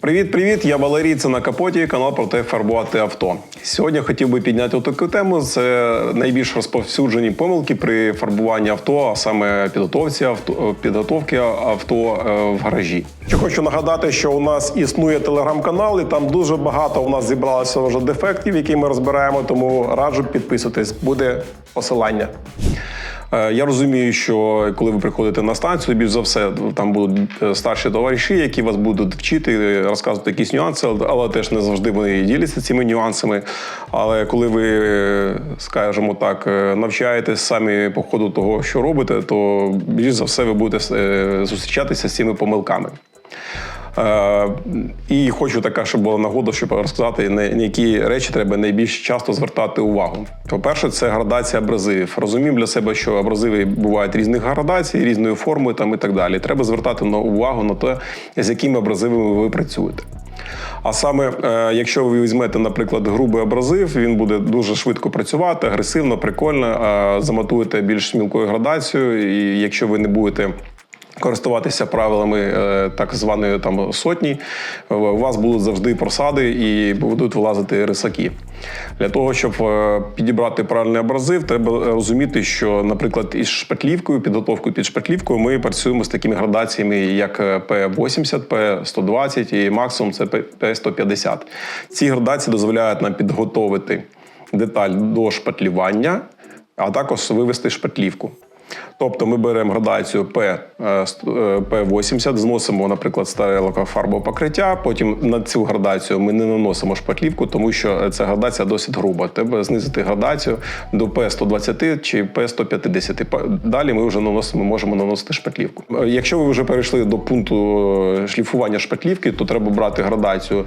Привіт-привіт! Я Валерій, це на капоті, канал про те, фарбувати авто. Сьогодні хотів би підняти таку тему. Це найбільш розповсюджені помилки при фарбуванні авто, а саме підготовці авто, підготовки авто е, в гаражі. Що хочу нагадати, що у нас існує телеграм-канал, і там дуже багато у нас зібралося вже дефектів, які ми розбираємо. Тому раджу підписуйтесь. Буде посилання. Е, Я розумію, що коли ви приходите на станцію, більш за все там будуть е, старші товариші, які вас будуть вчити, розказувати якісь нюанси, але- теж не завжди вони діляться цими нюансами. Але коли ви, е, скажімо так, е, навчаєтесь самі по ходу того, що робите, то більш за все ви будете е, зустрічатися з цими помилками. Е, і хочу така, щоб була нагода, щоб розказати, на які речі треба найбільш часто звертати увагу. По-перше, це градація абразивів. Розуміємо для себе, що абразиви бувають різних градацій, різної форми там і так далі. Треба звертати на увагу на те, з якими абразивами ви працюєте. А саме, е, якщо ви візьмете, наприклад, грубий абразив, він буде дуже швидко працювати, агресивно, прикольно. А заматуєте більш мілкою градацією, і якщо ви не будете користуватися правилами е, так званої там сотні, е, у вас будуть завжди просади і будуть вилазити рисаки. Для того, щоб е, підібрати правильний абразив, треба розуміти, що, наприклад, із шпатлівкою, підготовкою під шпатлівкою, ми працюємо з такими градаціями, як е, P80, P120 і максимум це P150. Ці градації дозволяють нам підготовити деталь до шпатлювання, а також вивести шпатлівку. Тобто ми беремо градацію P, е, ст- е, P80, зносимо, наприклад, старе покриття. Потім на цю градацію ми не наносимо шпатлівку, тому що ця градація досить груба. Треба знизити градацію до P120 чи P150. Далі ми вже наносимо, можемо наносити шпатлівку. Е, Якщо ви вже перейшли до пункту е, шліфування шпатлівки, то треба брати градацію.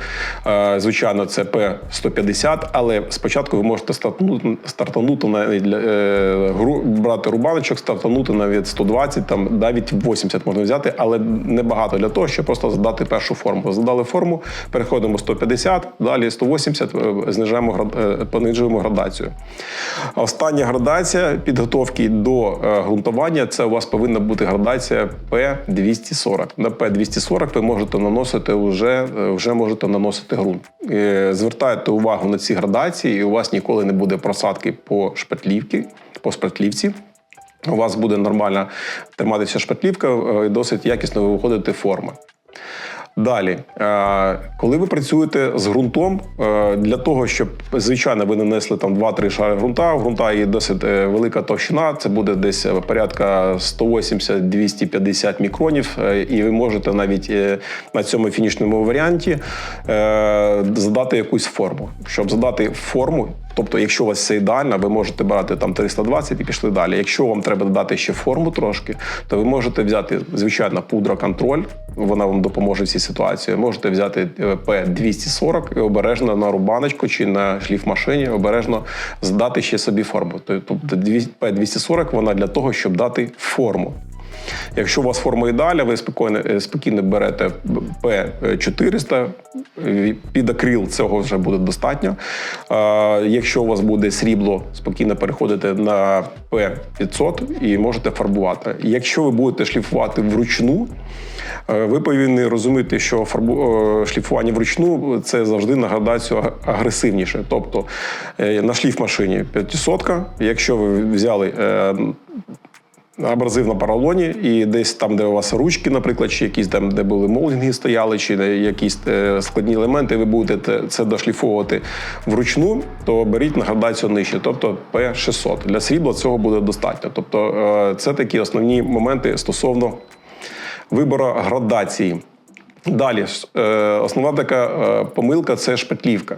е, Звичайно, це P150, але спочатку ви можете стартанути, стартанути е, брати рубаночок, стартанути навіть 120, там навіть 80 можна взяти, але небагато для того, щоб просто задати першу форму. Задали форму, переходимо 150, далі 180, е, знижаємо е, понижуємо градацію. Остання градація підготовки до е, ґрунтування це у вас повинна бути градація P240. На P240 ви можете наносити вже, е, вже можете наносити ґрунт. Е, Звертайте увагу на ці градації, і у вас ніколи не буде просадки по шпатлівці, по шпатлівці. У вас буде нормально триматися шпатлівка, е, і досить якісно виходити форма. Далі, е, коли ви працюєте з ґрунтом, е, для того, щоб звичайно ви нанесли там 2-3 шари ґрунта, у ґрунта є досить велика товщина, це буде десь порядка 180-250 мікронів, і ви можете навіть на цьому фінішному варіанті задати якусь форму. Щоб задати форму, тобто, якщо у вас все ідеально, ви можете брати там 320 і пішли далі. Якщо вам треба додати ще форму трошки, то ви можете взяти звичайно пудра контроль. Вона вам допоможе в цій ситуації. Можете взяти е, P240 і обережно на рубаночку чи на шліфмашині обережно здати ще собі форму. Тобто P240 вона для того, щоб дати форму. Якщо у вас форма ідеальна, ви спокійно, е, спокійно берете P400, е, під акрил цього вже буде достатньо. Якщо у вас буде срібло, спокійно переходите на P500 і можете фарбувати. Якщо ви будете шліфувати вручну, е, ви повинні розуміти, що шліфування вручну це завжди на градацію агресивніше. Тобто на шліфмашині 500, якщо ви взяли абразив на поролоні, і десь там, де у вас ручки, наприклад, чи якісь там, де були молдинги стояли, чи якісь е, складні елементи, ви будете це дошліфовувати вручну, то беріть на градацію нижче, тобто P600. Для срібла цього буде достатньо. Тобто е, це такі основні моменти стосовно вибору градації. Далі, е, основна така помилка це шпатлівка.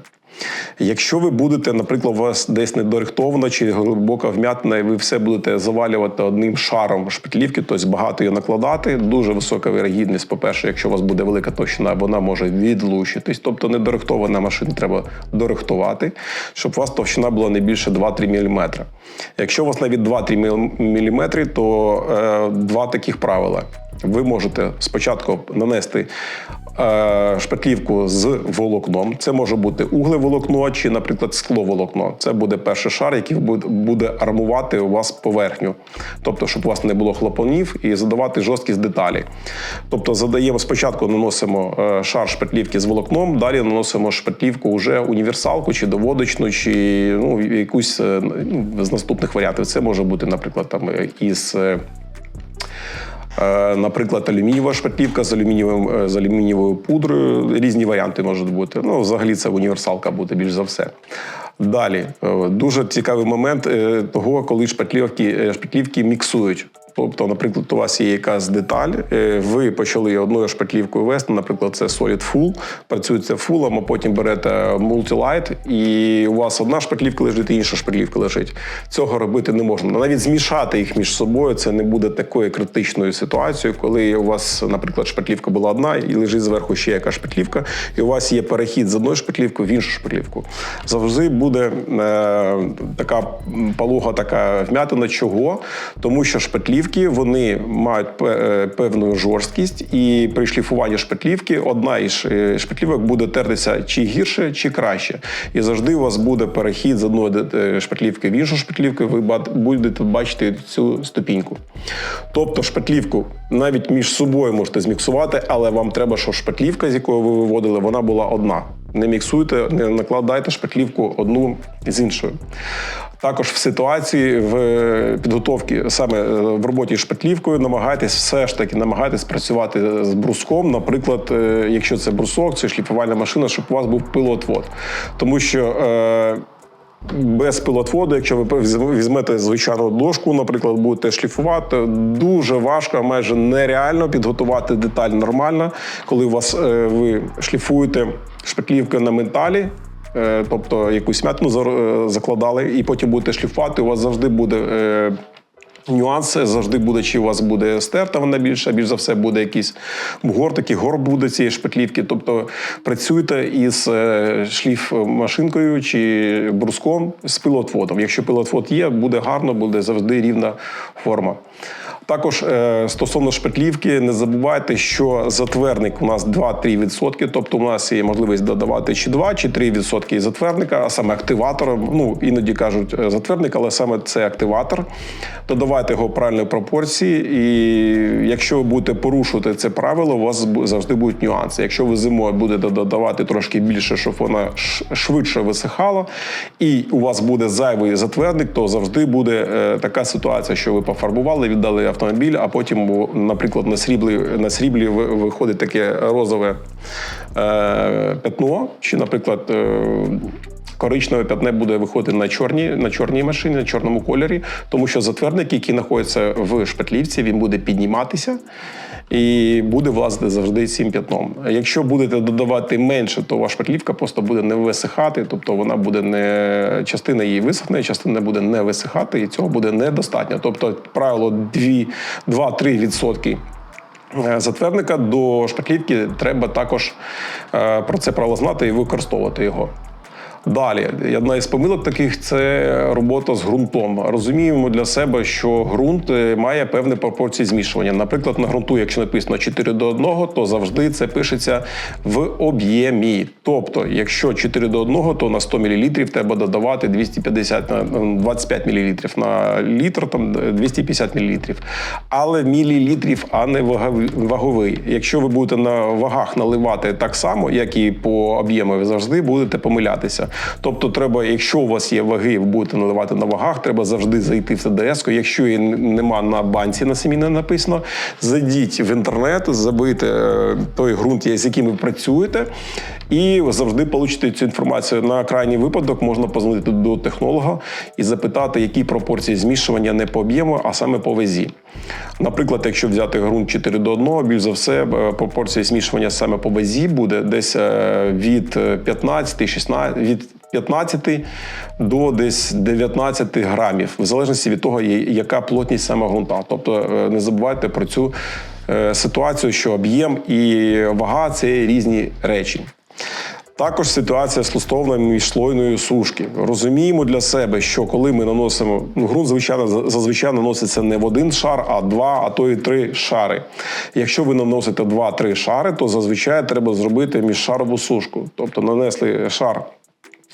Якщо ви будете, наприклад, у вас десь недорихтовано чи глибока вмятина, і ви все будете завалювати одним шаром шпатлівки, тобто багато її накладати, дуже висока вірогідність. По-перше, якщо у вас буде велика товщина, вона може відлущитись. Тобто недорихтована машина треба дорихтувати, щоб у вас товщина була не більше 2-3 мм. Якщо у вас навіть 2-3 мм, то е, два таких правила. Ви можете спочатку нанести шпаклівку з волокном. Це може бути углеволокно чи, наприклад, скловолокно. Це буде перший шар, який буде- армувати у вас поверхню. Тобто, щоб у вас не було хлопонів і задавати жорсткість деталі. Тобто, задаємо спочатку наносимо е, шар шпаклівки з волокном, далі наносимо шпаклівку вже універсалку чи доводочну, чи ну, якусь е, ну, з наступних варіантів. Це може бути, наприклад, там е, із. Е, Наприклад, алюмінієва шпатлівка з алюмінієвим е, з алюмінієвою пудрою. Різні варіанти можуть бути. Ну, взагалі, це універсалка буде більш за все. Далі е, дуже цікавий момент того, коли шпатлівки, шпатлівки міксують. Тобто, наприклад, у вас є якась деталь, е, ви почали одною шпаклівкою вести, наприклад, це Solid Full, працюється фулом, а потім берете Multilight, і у вас одна шпаклівка лежить, і інша шпаклівка лежить. Цього робити не можна. Навіть змішати їх між собою це не буде такою критичною ситуацією, коли у вас, наприклад, шпаклівка була одна, і лежить зверху ще яка шпаклівка, і у вас є перехід з одної шпаклівки в іншу шпаклівку. Завжди буде е, така м, полуга, така вмятина. Чого? Тому що шпаклівки вони мають е, певну жорсткість, і при шліфуванні шпаклівки одна із е, шпаклівок буде тертися чи гірше, чи краще. І завжди у вас буде перехід з одної е, в іншу шпаклівку. Ви будете бачити цю ступіньку. Тобто шпаклівку навіть між собою можете зміксувати, але вам треба, щоб шпаклівка, з якої ви виводили, вона була одна. Не міксуйте, не накладайте шпаклівку одну з іншою. Також в ситуації в підготовці саме е, в роботі з шпаклівкою намагайтесь все ж таки намагайтесь працювати з бруском. Наприклад, е, якщо це брусок, це шліфувальна машина, щоб у вас був пилотвод. Тому що е, без пилотводу, якщо ви візьмете звичайну дошку, наприклад, будете шліфувати, дуже важко, майже нереально підготувати деталь нормально, коли у вас е, ви шліфуєте шпаклівкою на металі. е, Тобто якусь м'ятну е, закладали, і потім будете шліфувати. У вас завжди буде нюанси, завжди буде, чи у вас буде стерта вона більша, більш за все буде якийсь гортики, горб буде цієї шпаклівки. Тобто працюйте із е, шліф-машинкою чи бруском з пилотводом. Якщо пилотвод є, буде гарно, буде завжди рівна форма. Також е, стосовно шпаклівки, не забувайте, що затвердник у нас 2-3%, тобто у нас є можливість додавати чи 2, чи 3% затвердника, а саме активатор. Ну іноді кажуть е, затвердник, але саме це активатор. Додавайте його в правильної пропорції, і якщо ви будете порушувати це правило, у вас завжди будуть нюанси. Якщо ви зимою будете додавати трошки більше, щоб вона швидше висихала, і у вас буде зайвий затвердник, то завжди буде е, така ситуація, що ви пофарбували, віддали автомобіль, а потім, наприклад, на сріблі, на сріблі виходить таке розове е, пятно, чи, наприклад, е, Коричневе пятне буде виходити на чорній, на чорній машині, на чорному кольорі, тому що затвердник, який знаходиться в шпатлівці, він буде підніматися і буде влазити завжди цим п'ятном. Якщо будете додавати менше, то ваша шпатлівка просто буде не висихати, тобто вона буде не частина її висохне, частина буде не висихати, і цього буде недостатньо. Тобто, правило 2-3% е, затвердника до шпаклівки треба також е, про це правило знати і використовувати його. Далі, одна із помилок таких це робота з ґрунтом. Розуміємо для себе, що ґрунт е, має певні пропорції змішування. Наприклад, на ґрунту, якщо написано 4 до 1, то завжди це пишеться в об'ємі. Тобто, якщо 4 до 1, то на 100 мл треба додавати 250 на на 25 мл на літр, там 250 мл. Але мілілітрів, а не ваговий-. Якщо ви будете на вагах наливати так само, як і по об'єму, ви завжди будете помилятися. Тобто, треба, якщо у вас є ваги, ви будете наливати на вагах, треба завжди зайти в ТДС. Якщо її нема на банці на самі не написано, зайдіть в інтернет, забийте е, той ґрунт, з яким ви працюєте, і завжди получите цю інформацію. На крайній випадок можна позвонити до технолога і запитати, які пропорції змішування не по об'єму, а саме по вазі. Наприклад, якщо взяти ґрунт 4 до 1, більш за все пропорція змішування саме по вазі буде десь е, від 15, 16, від 15 до десь 19 грамів, в залежності від того, яка плотність саме ґрунта. Тобто е, не забувайте про цю е, ситуацію, що об'єм і вага це різні речі. Також ситуація стосовно міжслойної сушки. Розуміємо для себе, що коли ми наносимо ну, ґрунт, звичайно, зазвичай наноситься не в один шар, а два, а то і три шари. Якщо ви наносите два-три шари, то зазвичай треба зробити міжшарову сушку. Тобто нанесли шар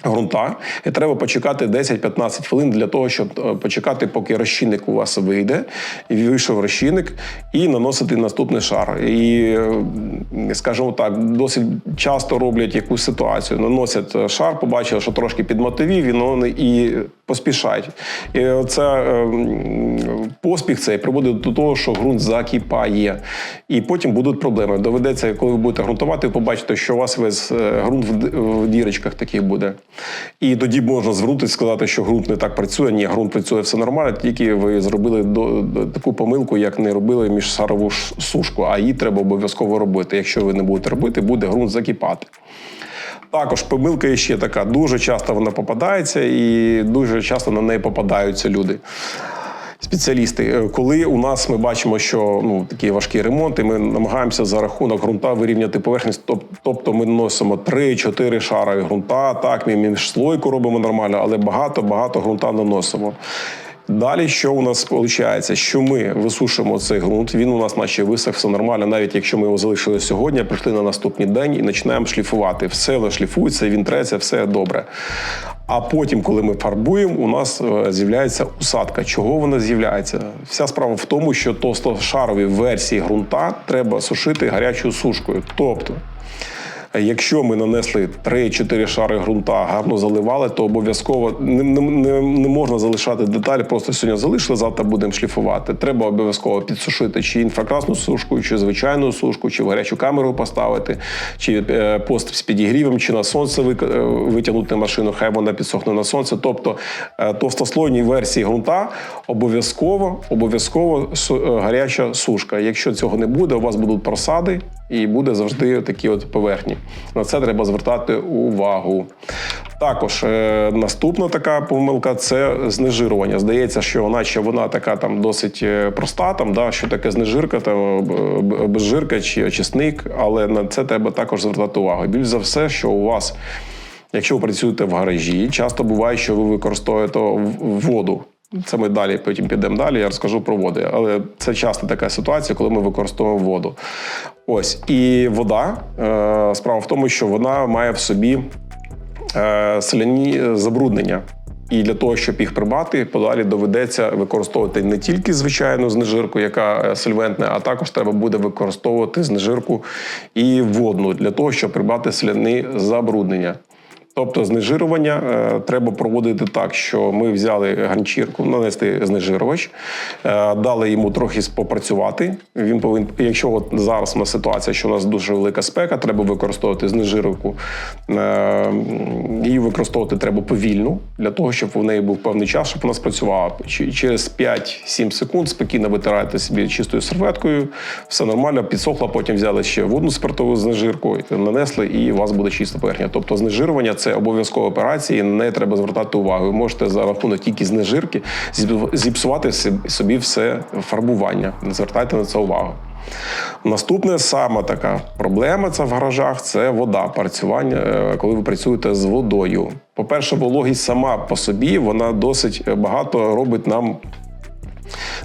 ґрунта, і треба почекати 10-15 хвилин для того, щоб е, почекати, поки розчинник у вас вийде, і вийшов розчинник, і наносити наступний шар. І, е, скажімо так, досить часто роблять якусь ситуацію. Наносять шар, побачили, що трошки підмотивів, і вони і поспішають. І це е, поспіх цей приводить до того, що ґрунт закипає. І потім будуть проблеми. Доведеться, коли ви будете ґрунтувати, ви побачите, що у вас весь е, ґрунт в дірочках таких буде. І тоді можна звернутися і сказати, що ґрунт не так працює. Ні, ґрунт працює все нормально, тільки ви зробили до, таку помилку, як не робили міжшарову ш- сушку, а її треба обов'язково робити. Якщо ви не будете робити, буде ґрунт закипати. Також помилка є ще така. Дуже часто вона попадається, і дуже часто на неї попадаються люди. Спеціалісти, Е, коли у нас ми бачимо, що ну такі важкі ремонти, ми намагаємося за рахунок ґрунта вирівняти поверхність. Тобто ми наносимо 3-4 шари ґрунта. Так, ми міжслойку робимо нормально, але багато багато ґрунта наносимо. Далі, що у нас виходить? Що ми висушимо цей ґрунт, він у нас наче висох, все нормально, навіть якщо ми його залишили сьогодні, прийшли на наступний день і починаємо шліфувати. Все шліфується, він треться, все добре. А потім, коли ми фарбуємо, у нас е, з'являється усадка. Чого вона з'являється? Вся справа в тому, що товстошарові версії ґрунта треба сушити гарячою сушкою. Тобто, Якщо ми нанесли 3-4 шари ґрунта, гарно заливали, то обов'язково не, не, не, можна залишати деталі. Просто сьогодні залишили, завтра будемо шліфувати. Треба обов'язково підсушити чи інфракрасну сушку, чи звичайну сушку, чи в гарячу камеру поставити, чи е, пост з підігрівом, чи на сонце е, витягнути машину, хай вона підсохне на сонце. Тобто е, товстослойній версії ґрунта обов'язково обов'язково е, гаряча сушка. Якщо цього не буде, у вас будуть просади і буде завжди такі от поверхні. На це треба звертати увагу. Також е, наступна така помилка це знежирування. Здається, що наче вона така там досить е, проста, там, да, що таке знежирка, там, безжирка чи очисник, але на це треба також звертати увагу. Більш за все, що у вас, якщо ви працюєте в гаражі, часто буває, що ви використовуєте воду. Це ми далі потім підемо далі, я розкажу про води. Але це часто така ситуація, коли ми використовуємо воду. Ось. І вода, е, справа в тому, що вона має в собі е, соляні забруднення. І для того, щоб їх прибрати, подалі доведеться використовувати не тільки звичайну знежирку, яка е, сольвентна, а також треба буде використовувати знежирку і водну для того, щоб прибрати соляні забруднення. Тобто знежирування е, треба проводити так, що ми взяли ганчірку, нанести знежирувач, е, дали йому трохи попрацювати. Він повинен, якщо от зараз у нас ситуація, що у нас дуже велика спека, треба використовувати знежировку. Е, її використовувати треба повільно для того, щоб у неї був певний час, щоб вона спрацювала. Через 5-7 секунд спокійно витираєте собі чистою серветкою, все нормально, підсохло, потім взяли ще водну спиртову знежирку, нанесли, і у вас буде чиста поверхня. Тобто знежирування це обов'язкова операція, і на неї треба звертати увагу. Ви можете за рахунок тільки знежирки зіп- зіпсувати собі все фарбування. Не звертайте на це увагу. Наступне саме така проблема це в гаражах це вода, працювання, е, коли ви працюєте з водою. По-перше, вологість сама по собі вона досить багато робить нам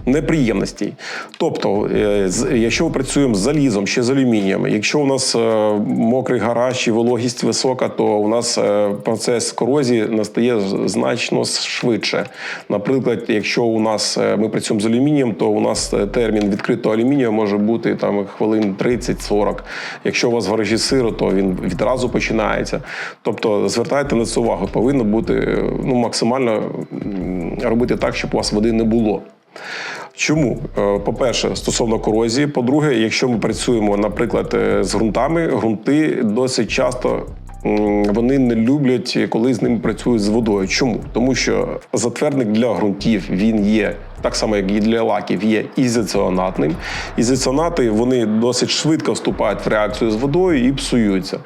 неприємностей. Тобто, е, якщо ми працюємо з залізом, ще з алюмінієм, якщо у нас е, мокрий гараж і вологість висока, то у нас е, процес корозії настає значно швидше. Наприклад, якщо у нас ми працюємо з алюмінієм, то у нас термін відкритого алюмінію може бути там хвилин 30-40. Якщо у вас в гаражі сиро, то він відразу починається. Тобто звертайте на це увагу, повинно бути ну, максимально робити так, щоб у вас води не було. Чому? Е, По-перше, стосовно корозії. По-друге, якщо ми працюємо, наприклад, е, з ґрунтами, ґрунти досить часто. Вони не люблять, коли з ними працюють з водою. Чому? Тому що затвердник для ґрунтів він є так само як і для лаків, є ізоціонатним. Ізоціонати вони досить швидко вступають в реакцію з водою і псуються.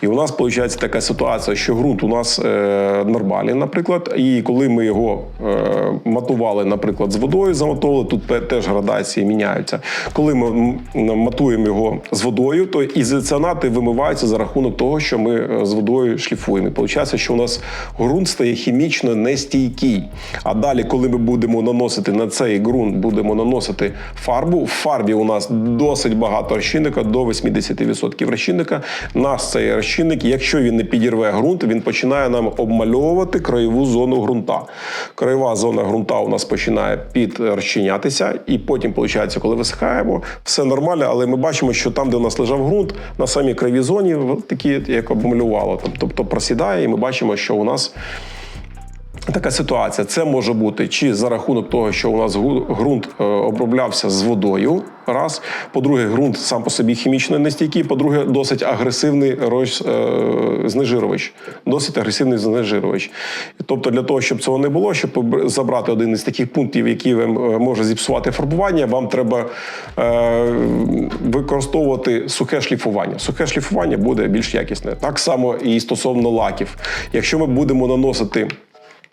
І у нас виходить така ситуація, що ґрунт у нас е, нормальний, наприклад, і коли ми його е, матували, наприклад, з водою, замотовували, тут теж градації міняються. Коли ми матуємо його з водою, то ізоціонати вимиваються за рахунок того, що ми е, з водою шліфуємо. І виходить, що у нас ґрунт стає хімічно нестійкий. А далі, коли ми будемо наносити на цей ґрунт, будемо наносити фарбу. В фарбі у нас досить багато розчинника, до 80% розчинника. Наш цей розчинник, якщо він не підірве ґрунт, він починає нам обмальовувати краєву зону ґрунта. Краєва зона ґрунта у нас починає підрозчинятися, і потім, виходить, коли висихаємо, все нормально, але ми бачимо, що там, де у нас лежав ґрунт, на самій краєвій зоні такі як обмалювало. Тобто просідає, і ми бачимо, що у нас. Така ситуація. Це може бути чи за рахунок того, що у нас ґрунт е, оброблявся з водою. Раз. По-друге, ґрунт сам по собі хімічно нестійкий. По-друге, досить агресивний роз, е, знежирювач. Досить агресивний знежирювач. Тобто, для того, щоб цього не було, щоб забрати один із таких пунктів, вам е, може зіпсувати фарбування, вам треба використовувати сухе шліфування. Сухе шліфування буде більш якісне. Так само і стосовно лаків. Якщо ми будемо наносити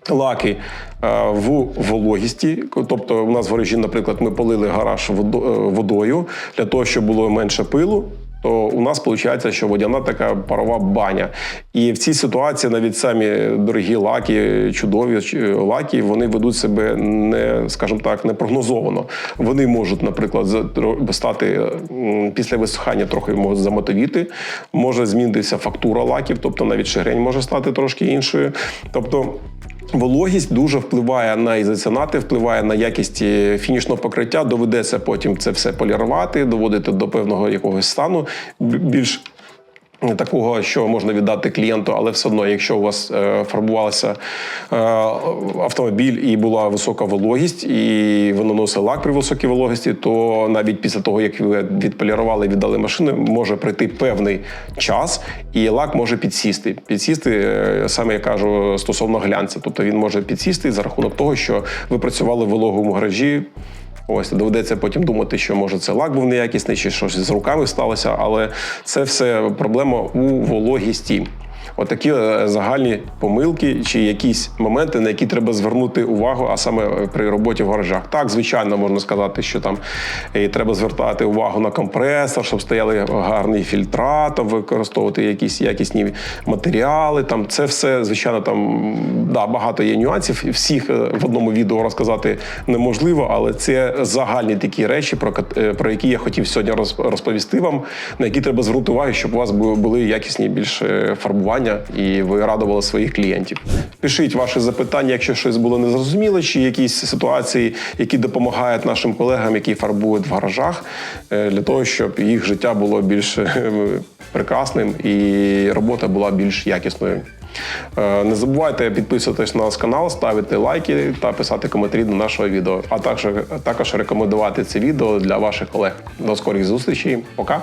лаки е, в вологісті. Тобто, у нас в гаражі, наприклад, ми полили гараж е, водою для того, щоб було менше пилу. То у нас виходить, що водяна така парова баня. І в цій ситуації навіть самі дорогі лаки, чудові лаки, вони ведуть себе не, скажімо так, не прогнозовано. Вони можуть, наприклад, стати після висихання трохи можуть замотовіти, може змінитися фактура лаків, тобто навіть шигрень може стати трошки іншою. Тобто Вологість дуже впливає на ізоціонати, впливає на якість е, фінішного покриття. Доведеться потім це все полірувати, доводити до певного якогось стану більш такого, що можна віддати клієнту, але все одно, якщо у вас е, фарбувався е, автомобіль і була висока вологість, і ви наносили лак при високій вологості, то навіть після того, як ви відполірували і віддали машину, може пройти певний час, і лак може підсісти. Підсісти, е, саме я кажу, стосовно глянця. Тобто він може підсісти за рахунок того, що ви працювали в вологому гаражі. Ось доведеться потім думати, що може це лак був неякісний, чи щось з руками сталося, але це все проблема у вологісті. Отакі е, загальні помилки чи якісь моменти, на які треба звернути увагу, а саме при роботі в гаражах. Так, звичайно, можна сказати, що там е, треба звертати увагу на компресор, щоб стояли гарні фільтра, там використовувати якісь якісні матеріали. Там це все, звичайно, там да, багато є нюансів. Всіх е, в одному відео розказати неможливо, але це загальні такі речі, про, про які я хотів сьогодні роз- розповісти вам, на які треба звернути увагу, щоб у вас були якісні більш е, фарбування і ви радували своїх клієнтів. Пишіть ваші запитання, якщо щось було незрозуміло, чи якісь ситуації, які допомагають нашим колегам, які фарбують в гаражах, е, для того, щоб їх життя було більш е, прекрасним і робота була більш якісною. Е, Не забувайте підписуватись на наш канал, ставити лайки та писати коментарі до нашого відео, а також, також рекомендувати це відео для ваших колег. До скорих зустрічей. Пока!